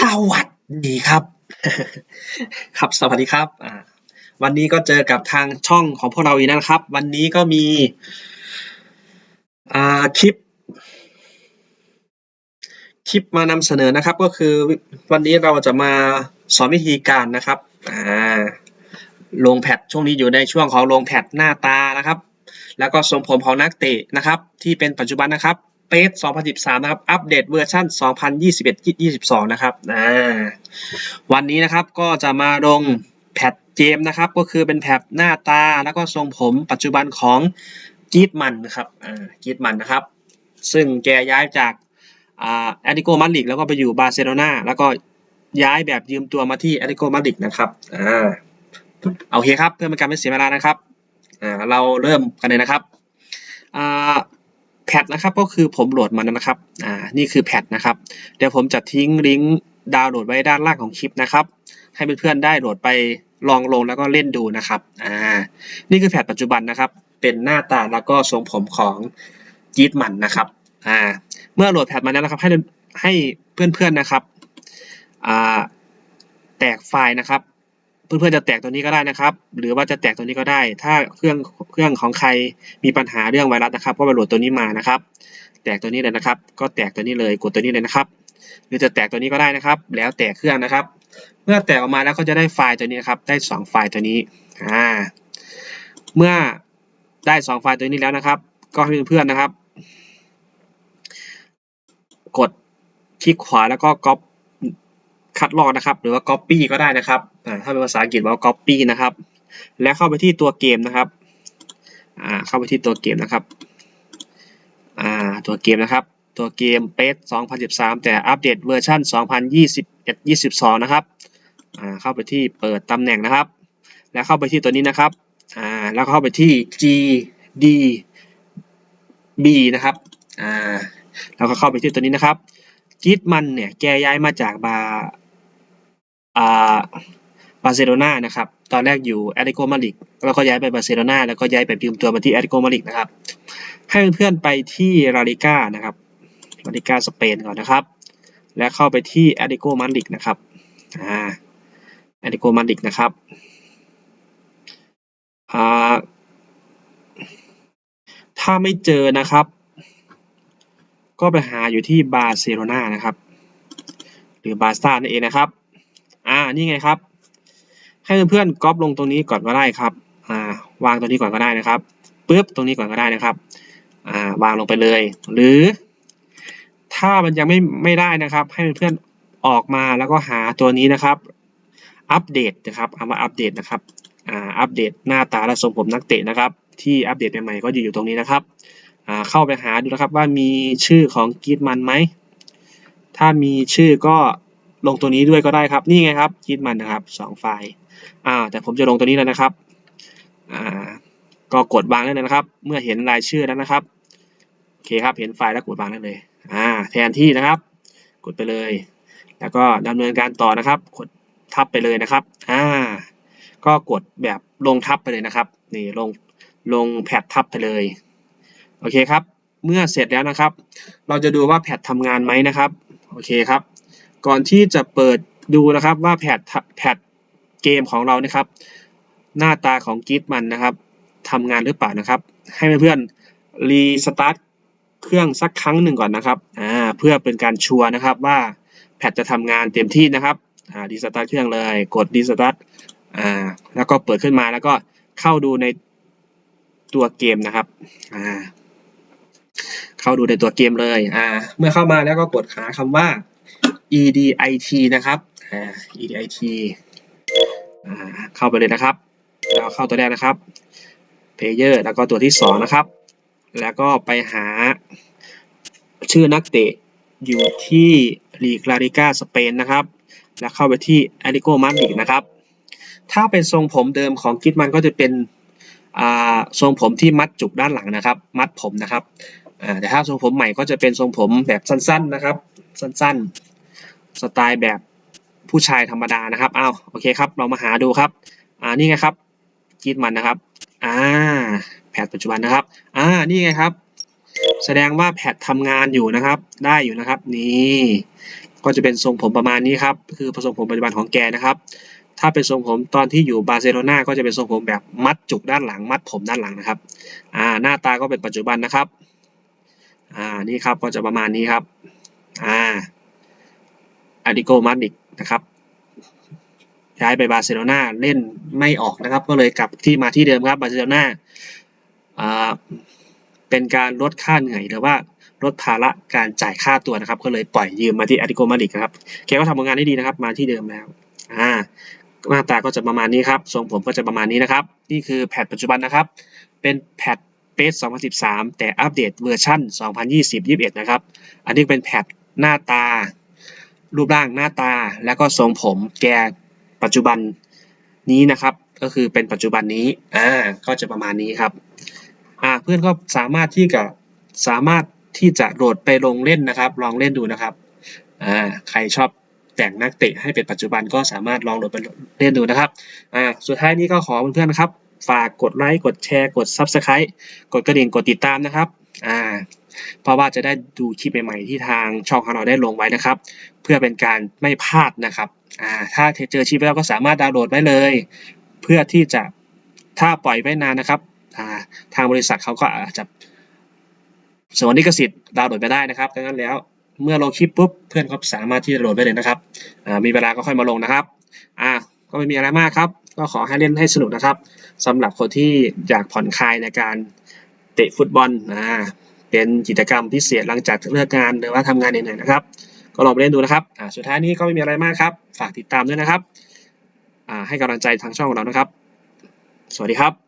สวัสดีครับ ครับ สวัสดีครับ อ่า วันนี้ก็เจอกับทางช่องของพวกเราอีกนะครับ วันนี้ก็มี อ่า คลิป คลิปมานำเสนอนะครับ ก็คือวันนี้เราจะมาสอนวิธีการนะครับ อ่า ลงแพทช่วงนี้อยู่ในช่วงของลงแพทหน้าตานะครับ แล้วก็ทรงผมของนักเตะนะครับ ที่เป็นปัจจุบันนะครับ เปส2013 นะครับ อัปเดตเวอร์ชัน2021-22 นะครับอ่าวันนี้นะครับก็จะมาลงแพทเกมนะครับ ก็คือเป็นแพทหน้าตาแล้วก็ทรงผมปัจจุบันของกีดมันนะครับอ่ากีดมันนะครับ ซึ่งแกย้ายจากอาแอตติโกมาดริดแล้วก็ไปอยู่บาร์เซโลนาแล้วก็ย้ายแบบยืมตัวมาที่แอตติโกมาดริดนะครับอ่าโอเคครับเพื่อไม่การไม่เสียเวลานะครับอ่าเราเริ่มกันเลยนะครับอ่า แพทนะครับก็คือผมโหลดมันนะครับ อ่า นี่คือแพทนะครับ เดี๋ยวผมจะทิ้งลิงก์ดาวน์โหลดไว้ด้านล่างของคลิปนะครับ ให้เพื่อนๆได้โหลดไปลองลงแล้วก็เล่นดูนะครับ อ่า นี่คือแพทปัจจุบันนะครับ เป็นหน้าตาแล้วก็ทรงผมของจีดมันนะครับ อ่า เมื่อโหลดแพทมาแล้วนะครับ ให้ให้เพื่อนๆนะครับ อ่า แตกไฟล์นะครับ เพื่อนๆจะแตกตัวนี้ก็ได้นะครับ หรือว่าจะแตกตัวนี้ก็ได้ ถ้าเครื่องเครื่องของใครมีปัญหาเรื่องไวรัสนะครับก็ไปโหลดตัวนี้มานะครับ แตกตัวนี้เลยนะครับ ก็แตกตัวนี้เลยกดตัวนี้เลยนะครับ หรือจะแตกตัวนี้ก็ได้นะครับ แล้วแต่เครื่องนะครับ เมื่อแตกออกมาแล้วก็จะได้ไฟล์ตัวนี้นะครับ ได้สองไฟล์ตัวนี้อ่าเมื่อได้สองไฟล์ตัวนี้แล้วนะครับ ก็ให้เพื่อนๆนะครับ กดคลิกขวาแล้วก็ก๊อป คัดลอกนะครับ หรือว่า copy ก็ได้นะครับถ้าเป็นภาษาอังกฤษว่า copy นะครับ แล้วเข้าไปที่ตัวเกมนะครับเข้าไปที่ตัวเกมนะครับตัวเกมนะครับ ตัวเกมเปส2013 แต่อัปเดตเวอร์ชัน2021-22 นะครับเข้าไปที่เปิดตำแหน่งนะครับ แล้วเข้าไปที่ตัวนี้นะครับแล้วเข้าไปที่ GDB นะครับแล้วก็เข้าไปที่ตัวนี้นะครับกิดมันเนี่ยแกย้ายมาจากบา อ่าบาร์เซโลนานะครับ ตอนแรกอยู่แอตเลติโกมาดริดแล้วก็ย้ายไปบาร์เซโลนาแล้วก็ย้ายไปยืมตัวมาที่แอตเลติโกมาดริดนะครับ ให้เพื่อนๆไปที่ลาลิก้านะครับลาลิก้าสเปนก่อนนะครับ แล้วเข้าไปที่แอตเลติโกมาดริดนะครับอ่าแอตเลติโกมาดริดนะครับอ่าถ้าไม่เจอนะครับ ก็ไปหาอยู่ที่บาร์เซโลนานะครับ หรือบาร์ซ่านั่นเองนะครับ อ่า นี่ไงครับ ให้เพื่อนๆก๊อปลงตรงนี้ก่อนก็ได้ครับ อ่า วางตรงนี้ก่อนก็ได้นะครับปึ๊บตรงนี้ก่อนก็ได้นะครับ อ่า วางลงไปเลย หรือ ถ้ามันยังไม่ไม่ได้นะครับ ให้เพื่อนๆออกมาแล้วก็หาตัวนี้นะครับ อัปเดตนะครับ เอามาอัปเดตนะครับ อ่า อัปเดตหน้าตาและทรงผมนักเตะนะครับ ที่อัปเดตใหม่ๆก็อยู่อยู่ตรงนี้นะครับอ่าเข้าไปหาดูนะครับว่ามีชื่อของกีดมันไหม ถ้ามีชื่อก็ ลงตัวนี้ด้วยก็ได้ครับ นี่ไงครับกีดมันนะครับสองไฟล์อ่าแต่ผมจะลงตัวนี้แล้วนะครับอ่าก็กดวางได้เลยนะครับ เมื่อเห็นรายชื่อแล้วนะครับโอเคครับเห็นไฟล์แล้วกดวางได้เลยอ่าแทนที่นะครับ กดไปเลย แล้วก็ดำเนินการต่อนะครับ กดทับไปเลยนะครับอ่าก็กดแบบลงทับไปเลยนะครับนี่ลงลงแพดทับไปเลยโอเคครับ เมื่อเสร็จแล้วนะครับ เราจะดูว่าแพดทำงานไหมนะครับ โอเคครับ ก่อนที่จะเปิดดูนะครับว่าแพดแพดเกมของเรานะครับ หน้าตาของกิฟมันนะครับทำงานหรือเปล่านะครับ ให้เพื่อนๆรีสตาร์ทเครื่องสักครั้งหนึ่งก่อนนะครับอ่าเพื่อเป็นการชัวร์นะครับว่าแพดจะทำงานเต็มที่นะครับอ่ารีสตาร์ทเครื่องเลยกดรีสตาร์ทอ่าแล้วก็เปิดขึ้นมาแล้วก็เข้าดูในตัวเกมนะครับอ่าเข้าดูในตัวเกมเลยอ่าเมื่อเข้ามาแล้วก็กดหาคำว่า edit นะครับอ่า edit อ่าเข้าไปเลยนะครับแล้วเข้าตัวแรกนะครับ player แล้วก็ตัวที่สองนะครับ แล้วก็ไปหาชื่อนักเตะอยู่ที่ลีกลาลิก้าสเปนนะครับ แล้วเข้าไปที่แอตเลติโกมาดริดนะครับ ถ้าเป็นทรงผมเดิมของกิดมันก็จะเป็นอ่าทรงผมที่มัดจุกด้านหลังนะครับ มัดผมนะครับอ่าแต่ถ้าทรงผมใหม่ก็จะเป็นทรงผมแบบสั้นๆนะครับ สั้นๆ สไตล์แบบผู้ชายธรรมดานะครับอ้าวโอเคครับ เรามาหาดูครับ อ่า นี่ไงครับกีดมันนะครับ อ่า แพทปัจจุบันนะครับ อ่า นี่ไงครับ แสดงว่าแพททำงานอยู่นะครับ ได้อยู่นะครับ นี่ ก็จะเป็นทรงผมประมาณนี้ครับ คือทรงผมปัจจุบันของแกนะครับ ถ้าเป็นทรงผมตอนที่อยู่บาร์เซโลนาก็จะเป็นทรงผมแบบมัดจุกด้านหลัง มัดผมด้านหลังนะครับ อ่า หน้าตาก็เป็นปัจจุบันนะครับ อ่า นี่ครับ ก็จะประมาณนี้ครับ อ่า อาดิโกมาดิกนะครับย้ายไปบาร์เซโลนาเล่นไม่ออกนะครับ ก็เลยกลับที่มาที่เดิมครับบาร์เซโลนาเป็นการลดค่าเหนื่อยหรือว่าลดภาระการจ่ายค่าตัวนะครับ ก็เลยปล่อยยืมมาที่อาดิโกมาดิกครับแกก็ทำผลงานได้ดีนะครับ มาที่เดิมแล้วอ่าหน้าตาก็จะประมาณนี้ครับทรงผมก็จะประมาณนี้นะครับ นี่คือแพทปัจจุบันนะครับ เป็นแพทเปส2013 แต่อัปเดตเวอร์ชัน2020-21 นะครับ อันนี้เป็นแพทหน้าตา รูปร่างหน้าตาแล้วก็ทรงผมแกปัจจุบันนี้นะครับ ก็คือเป็นปัจจุบันนี้อ่าก็จะประมาณนี้ครับอ่าเพื่อนก็สามารถที่จะสามารถที่จะโหลดไปลงเล่นนะครับ ลองเล่นดูนะครับอ่าใครชอบแต่งนักเตะให้เป็นปัจจุบันก็สามารถลองโหลดไปเล่นดูนะครับอ่าสุดท้ายนี้ก็ขอเพื่อนๆครับ ฝากกดไลค์กดแชร์กด Subscribe กดกระดิ่งกดติดตามนะครับ อ่าเพราะว่าจะได้ดูคลิปใหม่ๆที่ทางช่องของเราได้ลงไว้นะครับ เพื่อเป็นการไม่พลาดนะครับอ่าถ้าเจอคลิปแล้วก็สามารถดาวน์โหลดไว้เลย เพื่อที่จะถ้าปล่อยไว้นานนะครับอ่าทางบริษัทเขาก็อาจจะสวนลิขสิทธิ์ดาวน์โหลดไปได้นะครับดังนั้นแล้วเมื่อลงคลิปปุ๊บเพื่อนก็สามารถที่จะโหลดได้เลยนะครับอ่ามีเวลาก็ค่อยมาลงนะครับอ่าก็ไม่มีอะไรมากครับ ก็ขอให้เล่นให้สนุกนะครับสำหรับคนที่อยากผ่อนคลายในการ เตะฟุตบอลนะเป็นกิจกรรมพิเศษหลังจากเลิกงานหรือว่าทำงานเหนื่อยๆนะครับ ก็ลองไปเล่นดูนะครับสุดท้ายนี้ก็ไม่มีอะไรมากครับ ฝากติดตามด้วยนะครับให้กำลังใจทางช่องของเรานะครับ สวัสดีครับ